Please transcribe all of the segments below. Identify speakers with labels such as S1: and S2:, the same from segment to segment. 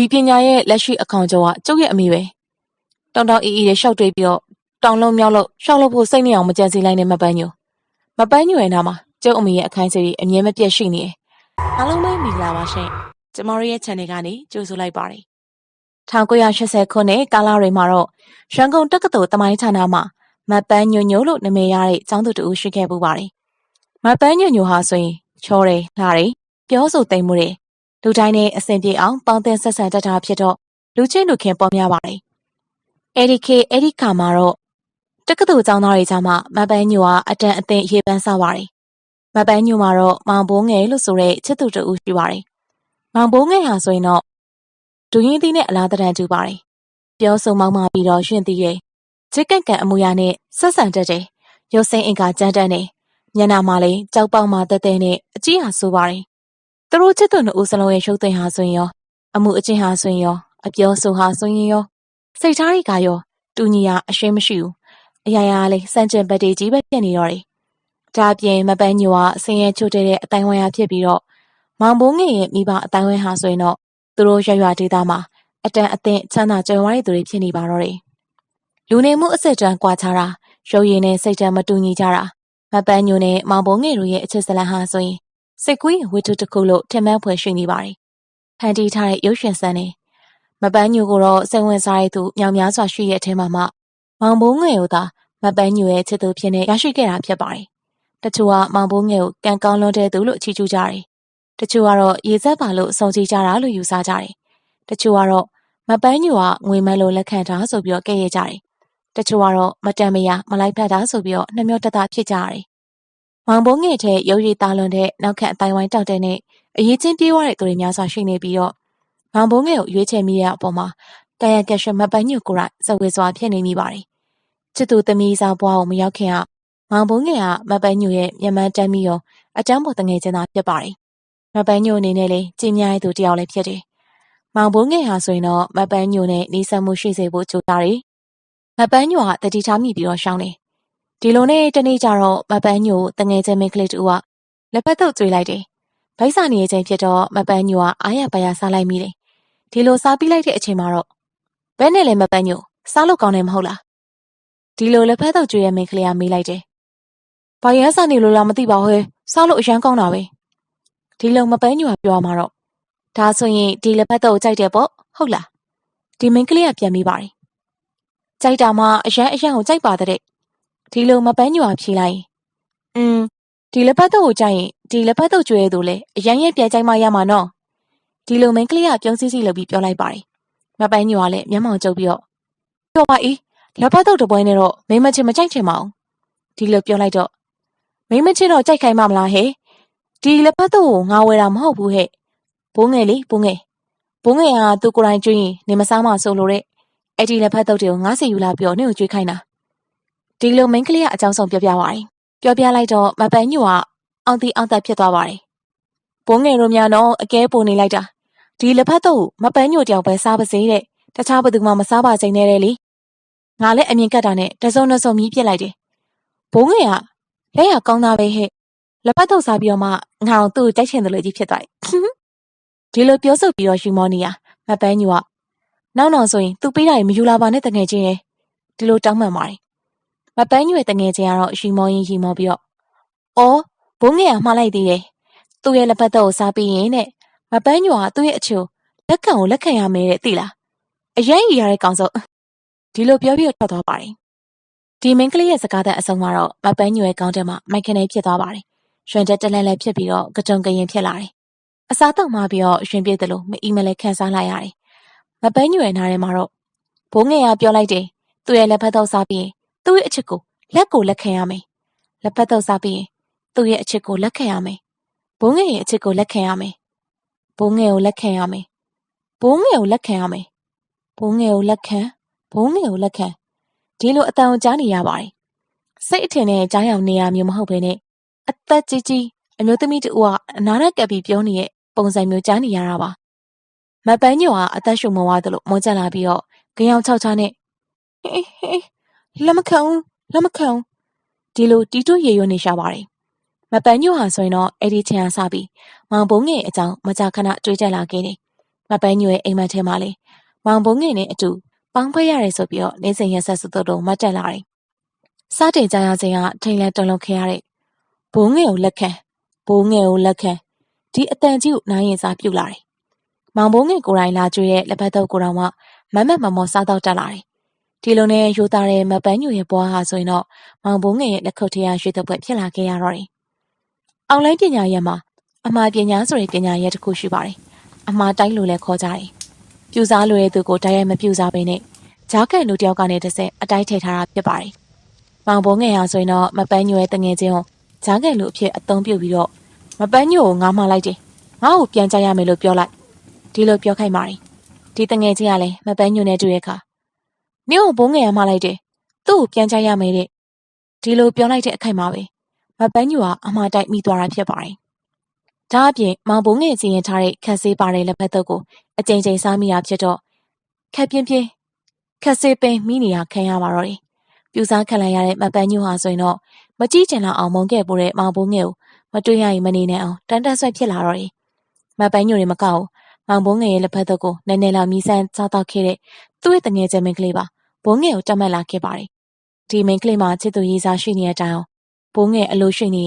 S1: ဒီပညာရဲ့လက်ရှိအခေါင်ကျော်ကကျုပ်ရဲ့အမေပဲတောင်တောင်အီအီတွေရှောက်တွေးပြီးတော့တောင်လုံးမြောက်လို့ရှောက်လို့ဖို့စိတ်နေအောင်မကြံစီလိုက်နဲ့မပန်းညိုမပန်းညိုရဲ့နာမှာကျုပ်အမေရဲ့အခိုင်အစေအမြဲမပြတ်ရှိနေတယ်အားလုံးပဲမိလာပါရှင်ကျမတို့ရဲ့ channel ကနေကြိုဆိုလိုက်ပါတယ်1980ခုနှစ်ကာလတွေမှာတော့ရန်ကုန်တက္ကသိုလ်တမိုင်းဌာနမှာမပန်းညိုညိုလို့နာမည်ရတဲ့ကျောင်းသူတူရှိခဲ့ပူပါတယ်မပန်းညိုညိုဟာဆိုရင်ချောတယ်လှတယ်ပြောဆိုသိမ်မှုတယ် လူတိုင်းနဲ့အဆင်ပြေအောင်ပေါင်းသင်းဆက်ဆံတတ်တာဖြစ်တော့လူချင်းလူခင်ပေါ်များပါတယ်။အဲ့ဒီခေတ်အဲ့ဒီ ခါမှာတော့တက္ကသိုလ်ကျောင်းသားတွေကြားမှာမပန်းညိုဟာအတန်အသင့်ရေးပန်းစားပါတယ်။မပန်းညိုမှာတော့မောင်ဘိုးငယ်လို့ဆိုတဲ့ချစ်သူတူရှိပါတယ်။မောင်ဘိုးငယ်ဟာဆိုရင်တော့ဒူရင်းသီးနဲ့အလားတန်တူပါတယ်။ပြောဆိုမောင်းမာပြီးတော့ရှင်သီးရဲ့ချစ်ကန့်ကန်အမူအရာနဲ့ဆက်ဆံတတ်တယ်။ရုပ်စိမ်းအင်္ဂါကြမ်းတမ်းတယ်။မျက်နှာမှာလည်းကြောက်ပေါက်မှတက်တဲ့နဲ့အကြည့်ဟာဆိုပါတယ် သူတို့ချစ်သူနှစ်ဦးစလုံးရဲ့ရုပ်သွင်းဟာဆိုရင်ရောအမှုအကျင့်ဟာဆိုရင်ရောအပြောဆိုဟာဆိုရင်ရောစိတ်ထားတွေကရောတူညီရာအရှင်းမရှိဘူးအရာရာလေးစန့်ကျင်ဘက်တွေကြီးပဲဖြစ်နေတော့တယ်ဒါအပြင်မပန်းညိုကအစင်းရဲချို့တဲ့အတိုင်းဝိုင်းဟာဖြစ်ပြီးတော့မောင်ဘိုးငယ်ရဲ့မိဘအတိုင်းဝိုင်းဟာဆိုရင်တော့သူတို့ရွရွဒေသမှာအတန်အသင့်ချမ်းသာကြွယ်ဝတဲ့သူတွေဖြစ်နေပါတော့တယ်လူနေမှုအစစ်တမ်းကွာခြားတာရုပ်ရည်နဲ့စိတ်ဓာတ်မတူညီကြတာမပန်းညိုနဲ့မောင်ဘိုးငယ်တို့ရဲ့အချစ်ဇလန်ဟာဆိုရင် စိတ်ကူးရင်ဝတ္ထုတစ်ခုလို့ထင်မှတ်ဖွယ်ရှိနေပါတယ်။ဖန်တီးထားတဲ့ရုပ်ရှင်ဆန်းနဲ့မပန်းညိုကိုတော့စိတ်ဝင်စားတဲ့သူမြောင်များစွာရှိရဲ့အထဲမှာမှမောင်ဘိုးငယ်ကိုသာမပန်းညိုရဲ့ချစ်သူဖြစ်နေရရှိခဲ့တာဖြစ်ပါတယ်။တချို့ကမောင်ဘိုးငယ်ကိုကံကောင်းလွန်းတဲ့သူလို့အချီးကျူးကြတယ်။တချို့ကတော့ရေစက်ပါလို့စုံကြည်ကြတာလို့ယူဆကြတယ်။တချို့ကတော့မပန်းညိုကငွေမလို့လက်ခံတာဆိုပြီးတော့ကဲ့ရဲ့ကြတယ်။တချို့ကတော့မတန်မရမလိုက်ဖက်တာဆိုပြီးတော့နှမျောတတဖြစ်ကြတယ် မောင်ဘုံငယ်ထဲရုပ်ရည်သားလွန်တဲ့နောက်ခန့်အတိုင်းဝိုင်းတောက်တဲ့နဲ့အရေးချင်းပြေးသွားတဲ့သူတွေများစွာရှိနေပြီးတော့မောင်ဘုံငယ်ကိုရွေးချယ်မိတဲ့အပေါ်မှာတန်ရကက်ရှမပန်းညုကိုရိုက်ဇဝေစွာဖြစ်နေမိပါတယ်။ချစ်သူသမီးစားဘွားကိုမရောက်ခင်ကမောင်ဘုံငယ်ကမပန်းညုရဲ့မျက်မှန်းတမ်းပြီးရောအတန်းပေါ်တငယ်ချင်းသာဖြစ်ပါတယ်။မပန်းညုအနေနဲ့လည်းကြည်မြဲသူတယောက်လည်းဖြစ်တယ်။မောင်ဘုံငယ်ဟာဆိုရင်တော့မပန်းညုနဲ့နေဆက်မှုရှိစေဖို့ကြိုးစားတယ်။မပန်းညုကတတိထားမိပြီးတော့ရှောင်းတယ် ဒီလိုနဲ့တနေ့ကျတော့မပန်းညိုတငယ်ချင်းမင်းကလေးတူကလက်ပတ်ထုတ်ကျွေးလိုက်တယ်။ဗိုက်စာနေချိန်ဖြစ်တော့မပန်းညိုကအားရပါရစားလိုက်မိတယ်။ဒီလိုစားပြီးလိုက်တဲ့အချိန်မှာတော့ဘယ်နဲ့လဲမပန်းညိုစားလို့ကောင်းတယ်မဟုတ်လား။ဒီလိုလက်ဖက်ထုတ်ကျွေးရဲ့မင်းကလေးကမေးလိုက်တယ်။ဘာရမ်းစားနေလို့လားမသိပါဘူး။စားလို့အရန်ကောင်းတာပဲ။ဒီလိုမပန်းညိုကပြောမှာတော့ဒါဆိုရင်ဒီလက်ဖက်ထုတ်ကြိုက်တယ်ပေါ့ဟုတ်လား။ဒီမင်းကလေးကပြန်မိပါတယ်။ကြိုက်တာမှအရန်အရန်ကိုကြိုက်ပါတဲ့ ဒီလိုမပန်းညွာဖြေလိုက်ရင်อืมဒီလက်ပတ်တော့ကိုကြိုက်ရင်ဒီလက်ပတ်တော့ကျွဲသူလဲအရန်ရဲ့ပြန်ကြိုက်မှရမှာနော်ဒီလိုမင်းကလေးကပြုံးစည်းစည်းလုပ်ပြီးပြောလိုက်ပါတယ်မပန်းညွာလည်းမျက်မှောင်ကျုပ်ပြီးတော့ပြောပါအေးလက်ပတ်တော့တပွဲနဲ့တော့မိမချင်မကြိုက်ချင်ပါအောင်ဒီလိုပြောလိုက်တော့မိမချင်တော့ကြိုက်ခိုင်းမှမလားဟဲ့ဒီလက်ပတ်တော့ကိုငါဝယ်တာမဟုတ်ဘူးဟဲ့ဘိုးငယ်လေးဘိုးငယ်ဘိုးငယ်ကသူကိုယ်တိုင်ကျွေးရင်နေမစားမှဆိုလို့တဲ့အဲ့ဒီလက်ဖက်တုပ်တွေကိုငါးစီယူလာပြောနေကိုကျွေးခိုင်းတာ ဒီလိုမိန်းကလေးကအကြောင်းဆုံးပြောပြပါတယ်။ပြောပြလိုက်တော့မပန်းညိုကအောင်တီအောင်သက်ဖြစ်သွားပါတယ်။ဘိုးငယ်တို့များတော့အကဲပိုနေလိုက်တာ။ဒီလက်ဖက်တော့မပန်းညိုတယောက်ပဲစားပါစေတဲ့။တခြားဘသူမှမစားပါစေနဲ့လေ။ငါလည်းအမြင်ကတ်တာနဲ့တစုံတစုံမြည်ပြစ်လိုက်တယ်။ဘိုးငယ်ကလက်ရကောင်းသားပဲဟဲ့။လက်ဖက်တော့စားပြီးတော့မှငါအောင်သူ့ကိုကြိုက်ချင်တယ်လို့ကြီးဖြစ်သွားတယ်။ဒီလိုပြောဆိုပြီးတော့ယူမောနီယာမပန်းညိုကနောက်နောက်ဆိုရင်သူပေးတာမယူလာပါနဲ့တငယ်ချင်းရဲ့ဒီလိုတောင်းပန်ပါတယ် မပန်းညွယ်တငယ်ချင်းကတော့ရီမောရင်းရီမောပြီးတော့အော်ဘုံငယ်ကမှားလိုက်သေးတယ်သူ့ရဲ့လက်ဖက်တော့ကိုစားပြီးရင်တဲ့မပန်းညွယ်ကသူ့ရဲ့အချိုလက်ခံကိုလက်ခံရမယ်တဲ့သိလားအရင်ရရတဲ့ကောင်စုံဒီလိုပြောပြီးထွက်သွားပါတယ်ဒီမင်းကလေးရဲ့စကားတဲ့အဆုံးမှာတော့မပန်းညွယ်ကောင်းတဲ့မှာမိုက်ခနေဖြစ်သွားပါတယ်ရွှန်တက်တလဲလဲဖြစ်ပြီးတော့ကကြုံကရင်ဖြစ်လာတယ်အစားတော့မှပြီးတော့ရှင်ပြည့်တယ်လို့မအီမလဲခန်းစားလိုက်ရတယ်မပန်းညွယ်နားထဲမှာတော့ဘိုးငယ်ကပြောလိုက်တယ်သူ့ရဲ့လက်ဖက်တော့စားပြီး သူ့ရဲ့အချစ်ကိုလက်ကိုလက်ခံရမယ်။လက်ပတ်တော့စားပြီးရင်သူ့ရဲ့အချစ်ကိုလက်ခံရမယ်။ဘုံငယ်ရဲ့အချစ်ကိုလက်ခံရမယ်။ဘုံငယ်ကိုလက်ခံရမယ်။ဘုံငယ်ကိုလက်ခံရမယ်။ဘုံငယ်ကိုလက်ခံဘုံငယ်ကိုလက်ခံဒီလိုအတန်ကိုကြားနေရပါတယ်။စိတ်အထင်နဲ့ကြားရောင်နေရမျိုးမဟုတ်ဘဲနဲ့အသက်ကြီးကြီးအမျိုးသမီးတူကအနားနဲ့ကပ်ပြီးပြောနေတဲ့ပုံစံမျိုးကြားနေရတာပါ။မပန်းညိုကအသက်ရှူမဝါသလိုမောကျလာပြီးတော့ကြောင်ချောက်ချာနဲ့ဟေးဟေး လက်မခံဘူးလက်မခံဘူးဒီလိုတီးတွရေရွနေရှာပါတယ်မပန်းညိုဟာဆိုရင်တော့အဲ့ဒီချင်အားစပြီးမောင်ဘုံငယ်အကြောင်းမကြာခဏတွေးကြလာခဲ့တယ်မပန်းညိုရဲ့အိမ်မက်ထဲမှာလေမောင်ဘုံငယ်နဲ့အတူပေါင်းဖွဲ့ရတယ်ဆိုပြီးတော့နေစဉ်ရက်ဆက်စတုတ်တော့မတ်တက်လာတယ်။စတင်ကြရခြင်းကထိန်လန်တုံလုံးခဲ့ရတဲ့ဘိုးငယ်ကိုလက်ခံဘိုးငယ်ကိုလက်ခံဒီအတန်ကြီးကိုနိုင်ရင်စားပြုတ်လာတယ်။မောင်ဘိုးငယ်ကိုယ်တိုင်လာကျွေးတဲ့လက်ဖက်တော့ကိုတော်မှမမတ်မမောစားတော့တက်လာတယ်။ ဒီလိုနဲ့ရိုးသားတဲ့မပန်းညိုရဲ့ဘွားဟာဆိုရင်တော့မောင်ဘိုးငယ်ရဲ့လက်ခုပ်ထရရွှေတပွဲဖြစ်လာခဲ့ရတော့တယ်။အောင်လိုင်းပညာရဲ့မှာအမှားပညာဆိုတဲ့ပညာရဲ့တစ်ခုရှိပါတယ်။အမှားတိုင်းလို့လည်းခေါ်ကြတယ်။ပြူစားလိုတဲ့သူကိုတိုက်ရိုက်မပြူစားဘဲနဲ့ဂျားကန်လူတယောက်ကနေတစ်ဆက်အတိုင်းထည့်ထားတာဖြစ်ပါတယ်။မောင်ဘိုးငယ်ဟာဆိုရင်တော့မပန်းညိုရဲ့တငယ်ချင်းကိုဂျားကန်လူအဖြစ်အသုံးပြုပြီးတော့မပန်းညိုကိုငားမလိုက်တယ်။ငါ့ကိုပြန်ကြရမယ်လို့ပြောလိုက်။ဒီလိုပြောခိုင်းပါတယ်။ဒီတငယ်ချင်းကလည်းမပန်းညိုနဲ့တွေ့ရခါ နင့်ကိုဘိုးငယ်ကမှလိုက်တယ်။သူ့ကိုပြန်ကြရမယ်တဲ့။ဒီလိုပြောလိုက်တဲ့အခိုက်မှာပဲမပန်းညိုကအမှားတိုက်မိသွားတာဖြစ်ပါတယ်။ဒါအပြင်မောင်ဘုံငယ်စီရင်ထားတဲ့ခက်ဆေးပါတဲ့လက်ဖက်တုပ်ကိုအကြိမ်ကြိမ်စားမိတာဖြစ်တော့ခက်ပြင်းပြင်းခက်ဆေးပင်မိနေရခံရပါတော့တယ်။ပြူစားခံလိုက်ရတဲ့မပန်းညိုဟာဆိုရင်တော့မကြည့်ချင်တော့အောင်မုန်းခဲ့ပိုးတဲ့မောင်ဘုံငယ်ကိုမတွေ့ရရင်မနေနိုင်အောင်တန်းတန်းဆွဲဖြစ်လာတော့တယ်။မပန်းညိုတွေမကောက်မောင်ဘုံငယ်ရဲ့လက်ဖက်တုပ်ကိုနည်းနည်းလောက်မြည်ဆန်းစားတော့ခဲ့တဲ့သူ့ရဲ့တငယ်ချင်းမင်းကလေးပါ ဘုံငယ်ကိုတတ်မှတ်လာခဲ့ပါတယ်။ဒီမင်းကလေးမှာချစ်သူရေးစားရှိနေတဲ့အတိုင်းဘုံငယ်အလိုရှိနေ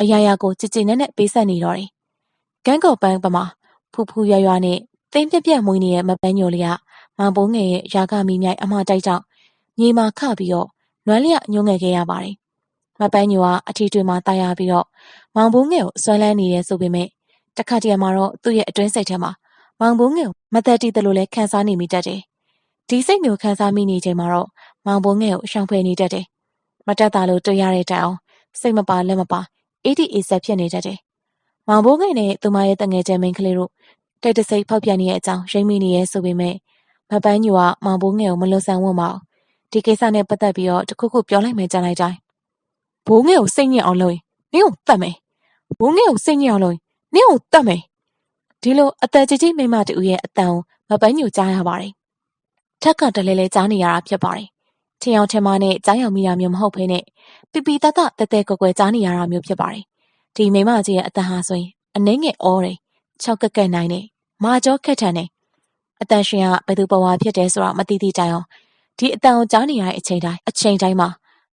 S1: အရာရာကိုကြည်ကြည်နဲ့နဲ့ပေးဆက်နေတော့တယ်။ကန်းကော်ပန်းပမာဖူဖူရွရွနဲ့တင်းပြက်ပြက်မွေးနေတဲ့မပန်းညိုလေးကမောင်ဘုံငယ်ရဲ့ရာဂမီမြိုက်အမတိုက်ကြောင့်မြေမာခပြီးတော့နွမ်းလျညှိုးငယ်ခဲ့ရပါတယ်။မပန်းညိုကအထီတွေမှာတာယာပြီးတော့မောင်ဘုံငယ်ကိုဆွဲလန်းနေရဲဆိုပေမဲ့တခါတည်းမှာတော့သူ့ရဲ့အတွင်းစိတ်ထဲမှာမောင်ဘုံငယ်ကိုမသက်တီးတယ်လို့လည်းခံစားနေမိတတ်တယ်။ ဒီစိတ်မျိုးခံစားမိနေချိန်မှာတော့မောင်ဘုံငယ်ကိုရှောင်ဖယ်နေတတ်တယ်။မတက်တာလို့တွေ့ရတဲ့တိုင်အောင်စိတ်မပါလက်မပါအေးဒီအေးဆက်ဖြစ်နေတတ်တယ်။မောင်ဘိုးငယ်နဲ့သူမရဲ့တငယ်ချင်းမင်းကလေးတို့တိတ်တဆိတ်ဖောက်ပြန်နေတဲ့အကြောင်းရိမ့်မိနေရဲဆိုပေမဲ့မပန်းညူကမောင်ဘိုးငယ်ကိုမလွန်ဆန်ဝတ်မအောင်ဒီကိစ္စနဲ့ပတ်သက်ပြီးတော့တခုခုပြောလိုက်မယ်ကြလိုက်တိုင်းဘိုးငယ်ကိုစိတ်ညစ်အောင်လုပ်ရင်နင့်ကိုတတ်မယ်ဘိုးငယ်ကိုစိတ်ညစ်အောင်လုပ်ရင်နင့်ကိုတတ်မယ်ဒီလိုအသက်ကြီးကြီးမိမတူရဲ့အတန်ကိုမပန်းညူကြားရပါတယ် ထက်ကတလဲလဲကြားနေရတာဖြစ်ပါတယ်ထင်အောင်ထင်မနဲ့ကြားရောက်မိတာမျိုးမဟုတ်ဘဲနဲ့ပီပီတတတဲတဲကွယ်ကွယ်ကြားနေရတာမျိုးဖြစ်ပါတယ်။ဒီမိမကြီးရဲ့အတန်ဟာဆိုရင်အနှင်းငယ်အောတယ်။ခြောက်ကက်ကက်နိုင်တယ်။မာကြောခက်ထန်တယ်။အတန်ရှင်ကဘယ်သူဘဝဖြစ်တယ်ဆိုတာမသိသေးကြအောင်ဒီအတန်ကိုကြားနေရတဲ့အချိန်တိုင်းအချိန်တိုင်းမှာ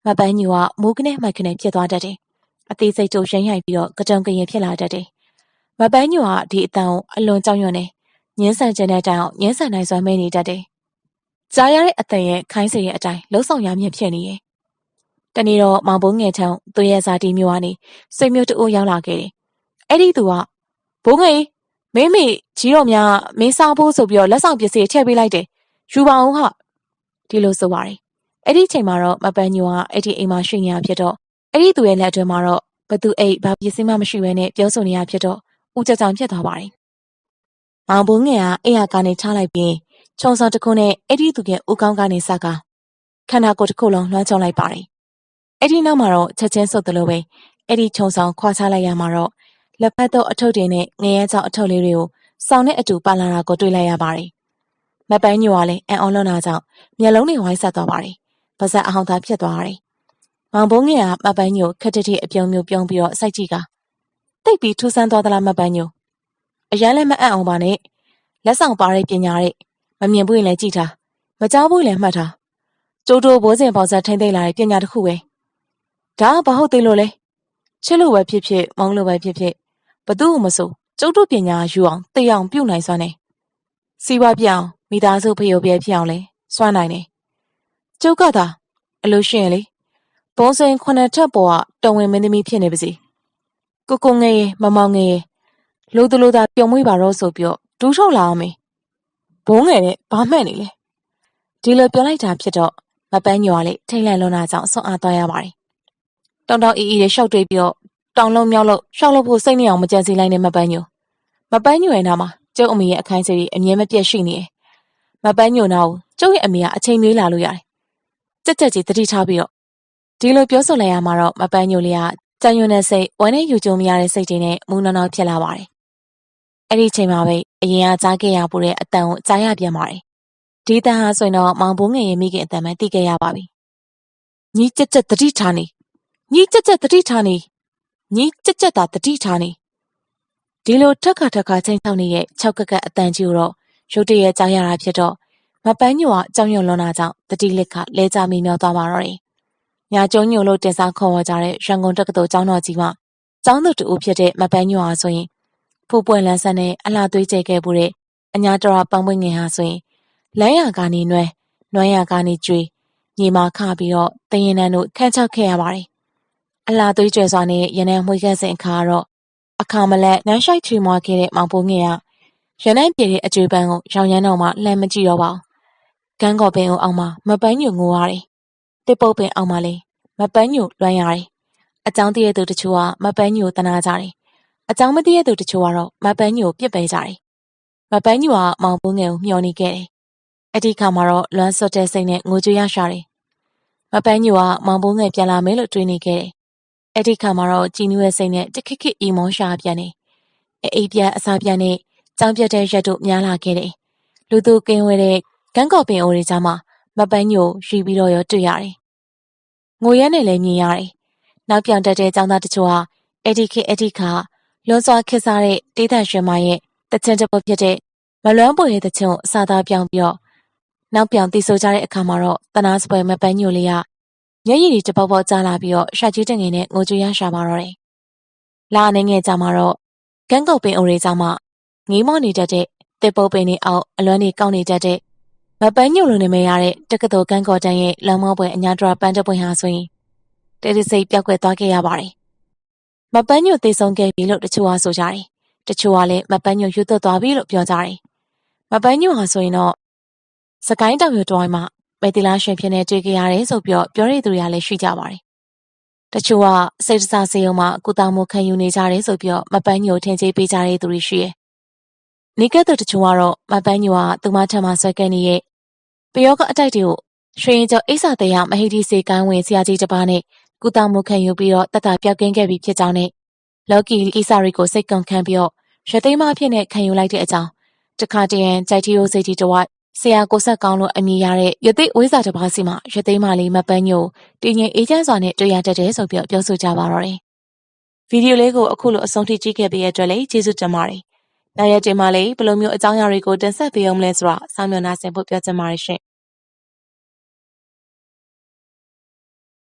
S1: မပန်းညူကမူးကနေမှိုက်ကနေဖြစ်သွားတတ်တယ်။အသေးစိတ်တို့ရိမ့်ရိုက်ပြီးတော့ကြုံကြရင်ဖြစ်လာတတ်တယ်။မပန်းညူကဒီအတန်ကိုအလွန်ကြောက်ရွံ့နေညင်းဆန်ကျင်တဲ့တိုင်အောင်ညင်းဆန်နိုင်စွမ်းမဲနေတတ်တယ်။ ကြားရတဲ့အတန်ရဲ့ခိုင်းစေရဲ့အတိုင်းလှုပ်ဆောင်ရမြင့်ဖြစ်နေရဲ့တနေ့တော့မောင်ဘုံငယ်ချောင်းသူ့ရဲ့ဇာတိမျိုးကနေဆွေမျိုးတူရောက်လာခဲ့တယ်။အဲ့ဒီသူကဘုံငယ်မင်းမေကြီးတော်များမင်းစားဖို့ဆိုပြီးတော့လက်ဆောင်ပစ္စည်းထည့်ပေးလိုက်တယ်။ယူပါအောင်ဟာဒီလိုဆိုပါတယ်။အဲ့ဒီချိန်မှာတော့မပန်းညိုကအဲ့ဒီအိမ်မှာရှိနေတာဖြစ်တော့အဲ့ဒီသူရဲ့လက်အတွင်းမှာတော့ဘသူအိတ်ဘာပစ္စည်းမှမရှိဘဲနဲ့ပြောဆိုနေရဖြစ်တော့ဦးကြကြောင်ဖြစ်သွားပါတယ်။မောင်ဘုံငယ်ကအိယာကနေထားလိုက်ပြီး ခြုံစော်တစ်ခုနဲ့အဲ့ဒီသူရဲ့ဦးကောင်းကနေစကားခန္ဓာကိုယ်တစ်ခုလုံးလွှမ်းခြုံလိုက်ပါတယ်အဲ့ဒီနောက်မှာတော့ချက်ချင်းဆုတ်တယ်လို့ပဲအဲ့ဒီခြုံဆောင်ခွာချလိုက်ရမှာတော့လက်ဖက်တော့အထုပ်တွေနဲ့ငရဲချောင်းအထုပ်လေးတွေကိုစောင်းနဲ့အတူပါလာတာကိုတွေ့လိုက်ရပါတယ်။မပန်းညိုကလည်းအံ့ဩလွန်တာကြောင့်မျက်လုံးတွေဝိုင်းဆက်သွားပါတယ်။ပါဇက်အဟောင်းသားဖြစ်သွားတယ်။မောင်ဘုံငယ်ကမပန်းညိုခက်တတိအပြုံမျိုးပြုံးပြီးတော့စိုက်ကြည့်ကတိတ်ပြီးထူးဆန်းသွားသလားမပန်းညိုအရန်လည်းမအံ့အောင်ပါနဲ့လက်ဆောင်ပါတဲ့ပညာတဲ့ မမြင်ဘူးရင်လည်းကြည့်ထားမကြောက်ဘူးလည်းမှတ်ထားကျိုးတိုးဘိုးစင်ပေါဆက်ထိမ့်သိမ့်လာတဲ့ပညာတစ်ခုပဲဒါကဘာဟုတ်သေးလို့လဲချစ်လို့ပဲဖြစ်ဖြစ်မောင်းလို့ပဲဖြစ်ဖြစ်ဘသူ့ကိုမဆိုကျုပ်တို့ပညာယူအောင်သိအောင်ပြုနိုင်စွမ်းတယ်စီးပွားပြအောင်မိသားစုဖျော်ပြဖြစ်အောင်လဲစွမ်းနိုင်တယ်ကျုပ်ကသာအလို့ရှိရင်လေဘုံစင်ခုနှစ်ထပ်ပေါ်ကတော်ဝင်မင်းသမီးဖြစ်နေပါစီကိုကိုငယ်မမောင်ငယ်လိုသူလိုသာပြုံမွေးပါတော့ဆိုပြီးဒူးထုတ်လာအောင်မေ ဘုံငယ်နဲ့ဘာမှန်နေလဲဒီလိုပြောလိုက်တာဖြစ်တော့မပန်းညော်လေးထိတ်လန့်လွန်တာကြောင့်ဆွန့်အားသွားရပါတယ်တောင်တောင်အီအီတွေရှောက်တွေးပြီးတော့တောင်လုံးမြောက်လို့ရှောက်လို့ဖို့စိတ်နေအောင်မကြံစီလိုက်နဲ့မပန်းညိုမပန်းညိုရဲ့နာမှာကျုပ်အမေရဲ့အခိုင်းစေးအမြဲမပြတ်ရှိနေတယ်မပန်းညိုနာကိုကျုပ်ရဲ့အမေကအချိန်မွေးလာလို့ရတယ်ကြက်ကြက်ကြီးတတိထားပြီးတော့ဒီလိုပြောဆိုလိုက်ရမှာတော့မပန်းညိုလေးကကြံရွံတဲ့စိတ်ဝမ်းနဲ့ယူကြုံမရတဲ့စိတ်တွေနဲ့မူနော်နော်ဖြစ်လာပါတယ် အဲ့ဒီချိန်မှာပဲအရင်ကကြားခဲ့ရပိုတဲ့အတန်ကိုကြားရပြန်ပါတယ်ဒီတန်ဟာဆိုရင်တော့မောင်ဘိုးငယ်ရဲ့မိခင်အတန်မှသိခဲ့ရပါပြီညီကြက်ကြက်တတိထားနေညီကြက်ကြက်တတိထားနေညီကြက်ကြက်သာတတိထားနေဒီလိုထက်ခါထက်ခါချင်းချောင်းနေရဲ့၆ကက်ကက်အတန်ကြီးကိုတော့ရုတ်တရက်ကြားရတာဖြစ်တော့မပန်းညိုကကြောင်ရွံ့လွန်တာကြောင့်တတိလက်ကလဲကြမိမြောက်သွားပါတော့တယ်။ညာကျုံညိုလို့တင်စားခေါ်ဝေါ်ကြတဲ့ရန်ကုန်တက္ကသိုလ်ကျောင်းတော်ကြီးမှာကျောင်းသူတူဦးဖြစ်တဲ့မပန်းညိုဟာဆိုရင် ဖူပွင့်လန်းဆက်နဲ့အလှသွေးကျဲခဲ့မှုတဲ့အညာတော်ပန်းပွင့်ငင်ဟာဆိုရင်လမ်းရကနေနွဲနွမ်းရကနေကျွေးညီမခပြီးတော့တရင်နန်းတို့ခန့်ချောက်ခဲ့ရပါတယ်။အလှသွေးကျွဲစွာနဲ့ရနံမွေးခဲ့စဉ်အခါကတော့အခါမလက်နန်းရှိုက်ချွေမွားခဲ့တဲ့မောင်ပိုးငင်ကရနံပြေတဲ့အကျွေးပန်းကိုရောင်ရမ်းတော်မှလှမ်းမကြည့်တော့ပါဘူး။ကန်းကော်ပင်ကိုအောင်မှမပန်းညိုငိုရတယ်။တစ်ပုတ်ပင်အောင်မှလေမပန်းညိုလွမ်းရတယ်။အကြောင်းတည့်ရသူတချို့ကမပန်းညိုတနာကြတယ်။ အကြောင်းမတည့်ရသူတချို့ကတော့မပန်းညိုပြစ်ပယ်ကြတယ်။မပန်းညိုကမောင်ပိုးငယ်ကိုမျှော်နေခဲ့တယ်။အဲ့ဒီခါမှာတော့လွမ်းစွတ်တဲ့စိတ်နဲ့ငိုကြွေးရရှာတယ်။မပန်းညိုကမောင်ပိုးငယ်ပြန်လာမယ်လို့တွေးနေခဲ့တယ်။အဲ့ဒီခါမှာတော့ကြည်နူးရဲ့စိတ်နဲ့တခစ်ခစ်အီမောရှာပြန်နေ။အိပ်ပြန်အစာပြန်နဲ့ကြောင်ပြတ်တဲ့ရက်တို့များလာခဲ့တယ်။လူသူကင်းဝဲတဲ့ကန်းကော်ပင်အိုတွေကြားမှာမပန်းညိုရီပြီးတော့ရောတွေ့ရတယ်။ငိုရဲနဲ့လည်းမြင်ရတယ်။နောက်ပြောင်တက်တဲ့ចောင်းသားတချို့ဟာအဲ့ဒီခေတ်အဲ့ဒီခါ လွန်စွာခစ်စားတဲ့တေးတန်ရွှေမရဲ့တချင်တပုတ်ဖြစ်တဲ့မလွမ်းပွေရဲ့တချင်ကိုအစာသားပြောင်းပြီးတော့နောက်ပြောင်တီဆိုကြတဲ့အခါမှာတော့တနာစပွဲမပန်းညိုလေးကမျက်ရည်တွေတပေါက်ပေါက်ကျလာပြီးတော့ရှာကြီးတငယ်နဲ့ငိုကြွေးရရှာပါတော့တယ်။လာအနေငယ်ကြမှာတော့ကန်းကုတ်ပင်အိုတွေကြမှာငေးမောနေတတ်တဲ့တစ်ပုတ်ပင်တွေအောက်အလွမ်းတွေကောက်နေတတ်တဲ့မပန်းညိုလိုနေမရတဲ့တက္ကသိုလ်ကန်းကော်တန်းရဲ့လောင်မောပွဲအညာဒရာပန်းတပွင့်ဟာဆိုရင်တဲတစိတ်ပြောက်ကွယ်သွားခဲ့ရပါတယ်။ မပန်းညိုသေဆုံးခဲ့ပြီလို့တချို့ကဆိုကြတယ်။တချို့ကလည်းမပန်းညိုရွတ်သွတ်သွားပြီလို့ပြောကြတယ်။မပန်းညိုဟာဆိုရင်တော့စကိုင်းတောင်ရွတွိုင်းမှာမေတီလာရှင်ဖြစ်နေတွေ့ကြရတယ်ဆိုပြီးပြောရတဲ့သူတွေကလည်းရှိကြပါတယ်။တချို့ကစိတ်တစားစေုံမှာကုသမှုခံယူနေကြတယ်ဆိုပြီးမပန်းညိုထင်ကြေးပေးကြတဲ့သူတွေရှိရဲ့။နေကတဲ့တချို့ကတော့မပန်းညိုကသူမထံမှာဆွဲကဲနေရဲ့ပယောကအတိုက်တွေကိုရွှေရင်ကျော်အိဆာတဲ့ရမဟိတီစေကန်းဝင်ဆရာကြီးတစ်ပါးနဲ့ ကုသမှုခံယူပြီးတော့တတ်တာပြောက်ကင်းခဲ့ပြီးဖြစ်ကြောင်းနဲ့လော်ကီကိစ္စတွေကိုစိတ်ကုံခံပြီးတော့ရသိမ်းမဖြစ်နဲ့ခံယူလိုက်တဲ့အကြောင်းတခါတရံကြိုက်တီယိုစိတ်တီတဝိုက်ဆရာကိုဆက်ကောင်းလို့အမည်ရတဲ့ရသိဝိဇာတစ်ပါးစီမှာရသိမ်းမလေးမပန်းညိုတင်းငင်အေးချမ်းစွာနဲ့တွေ့ရတတ်တယ်ဆိုပြီးပြောဆိုကြပါတော့တယ်ဗီဒီယိုလေးကိုအခုလိုအဆုံးထိကြည့်ခဲ့ပြီးရတဲ့အတွက်လည်းကျေးဇူးတင်ပါတယ်။နောက်ရက်ချိန်မှာလည်းဘယ်လိုမျိုးအကြောင်းအရာတွေကိုတင်ဆက်ပေးအောင်လဲဆိုတာစောင့်မျှော်နှားဆင်ဖို့ပြောချင်ပါတယ်ရှင်။